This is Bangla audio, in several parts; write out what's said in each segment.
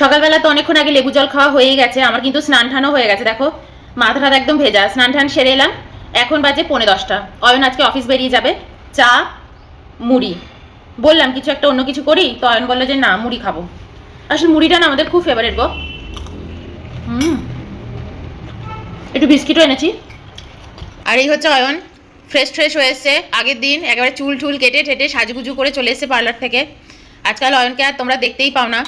সকালবেলা তো অনেকক্ষণ আগে লেবু জল খাওয়া হয়েই গেছে, আমার কিন্তু স্নান টানও হয়ে গেছে, দেখো, মাথা টাথা একদম ভেজা। স্নান টান সেরে এলাম, এখন বাজে পৌনে দশটা। অয়ন আজকে অফিস বেরিয়ে যাবে, চা, মুড়ি। বললাম, কিছু একটা অন্য কিছু করি? তো অয়ন বলল যে, না, মুড়ি খাব। আসলে মুড়িটা না আমাদের খুব ফেভারিট গো। হুম। একটু বিস্কিটও এনেছি। আর এই হচ্ছে অয়ন ফ্রেশ ফ্রেশ হয়ে এসছে। আগের দিন একেবারে চুল টুল কেটে, ঠেটে সাজুগুজু করে চলে এসেছে পার্লার থেকে। আজকাল অয়নকে আর তোমরা দেখতেই পাও না।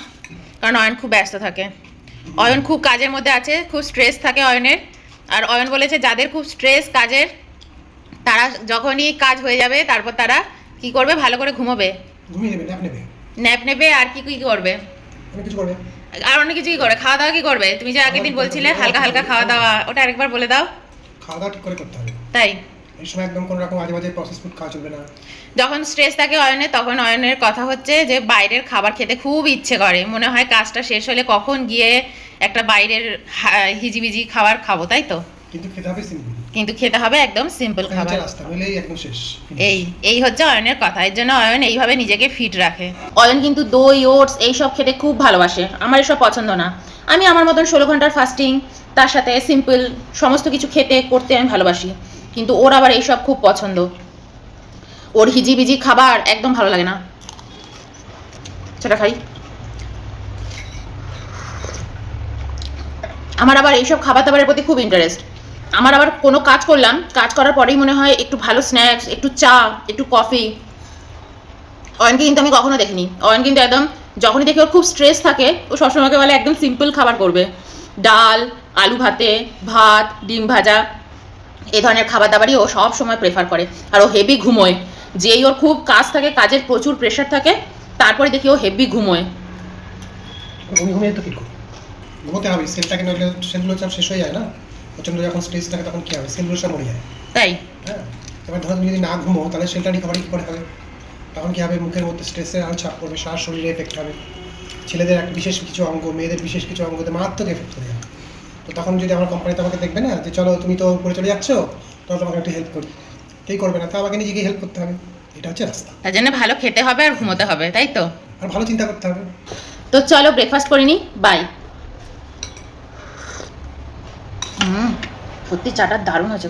কারণ অয়ন খুব ব্যস্ত থাকে। অয়ন খুব কাজের মধ্যে আছে খুব স্ট্রেস থাকে অয়নের। আর অয়ন বলেছে যাদের খুব স্ট্রেস কাজের তারা যখনই কাজ হয়ে যাবে তারপর তারা কি করবে? ভালো করে ঘুমোবে। ন্যাপ নেবে আর কি কি করবে? করবে। আর অনেক কিছু কি করে। খাওয়া দাওয়া কি করবে? তুমি যে আগের দিন বলছিলে হালকা হালকা খাওয়া দাওয়া ওটা আরেকবার বলে দাও। খাওয়া দাওয়া ঠিক করে করতে হবে। তাই? এই সময় একদম কোনো রকম আজে বাজে প্রসেস ফুড খাওয়া চলবে না। যখন স্ট্রেস থাকে অয়নের তখন অয়নের কথা হচ্ছে যে বাইরের খাবার খেতে খুব ইচ্ছে করে। মনে হয় কাজটা শেষ হলে কখন গিয়ে একটা বাইরের হিজিবিজি খাবার খাব তাই তো? কিন্তু খেতে হবে সিম্পল কিন্তু খেতে হবে একদম সিম্পল খাবার। একদম শেষ। এই এই হচ্ছে অয়নের কথা। এর জন্য অয়ন এইভাবে নিজেকে ফিট রাখে। অয়ন কিন্তু দই ওটস এইসব খেতে খুব ভালোবাসে। আমার এসব পছন্দ না। আমি আমার মতন ষোলো ঘণ্টার ফাস্টিং তার সাথে সিম্পল সমস্ত কিছু খেতে করতে আমি ভালোবাসি। কিন্তু ওর আবার এইসব খুব পছন্দ। ওর হিজিবিজি খাবার একদম ভালো লাগে না। সেটা খাই আমার আবার এইসব খাবার দাবারের প্রতি খুব ইন্টারেস্ট আমার আবার কোনো কাজ করলাম, কাজ করার পরেই মনে হয় একটু ভালো স্ন্যাক্স একটু চা, একটু কফি অয়নকে কিন্তু আমি কখনো দেখিনি। অয়ন কিন্তু একদম যখনই দেখি ওর খুব স্ট্রেস থাকে, ও সবসময়কে বলে একদম সিম্পল খাবার করবে। ডাল, আলু ভাতে, ভাত, ডিম ভাজা। এই ধরনের খাবার দাবারই ও সব সময় প্রেফার করে। আর ও হেভি ঘুমোয়। যেই ওর খুব কাজ থাকে কাজের প্রচুর প্রেশার থাকে তারপরে দেখি ও হেভি ঘুমোয়। ঘুমিয়ে ঘুমিয়ে তো কি করবে? ঘুমোতে হবে সেলটাকে নইলে সেলগুলো চাপ শেষ হয়ে যায় না প্রচণ্ড যখন স্ট্রেস থাকে তখন কি হবে? সেলগুলো সব মরে যায়। তাই? হ্যাঁ এবার ধরো তুমি যদি না ঘুমো তাহলে সেলটা রিকভারি কী করে হবে? তখন কি হবে? মুখের মধ্যে স্ট্রেসের আরও চাপ পড়বে সারা শরীরে এফেক্ট হবে। ছেলেদের একটা বিশেষ কিছু অঙ্গ মেয়েদের বিশেষ কিছু অঙ্গতে মারাত্মক এফেক্ট হয়ে যাবে। তো তখন যদি আমার কোম্পানি তোমাকে দেখবে না যে চলো তুমি তো উপরে চলে যাচ্ছ তখন তোমাকে একটু হেল্প করি। কেই করবে না তো আমাকে নিজেকে হেল্প করতে হবে। এটা হচ্ছে রাস্তা। তার জন্য ভালো খেতে হবে আর ঘুমোতে হবে তাই তো? আর ভালো চিন্তা করতে হবে। তো চলো ব্রেকফাস্ট করে নি বাই হুম সত্যি চাটা দারুণ হয়েছে।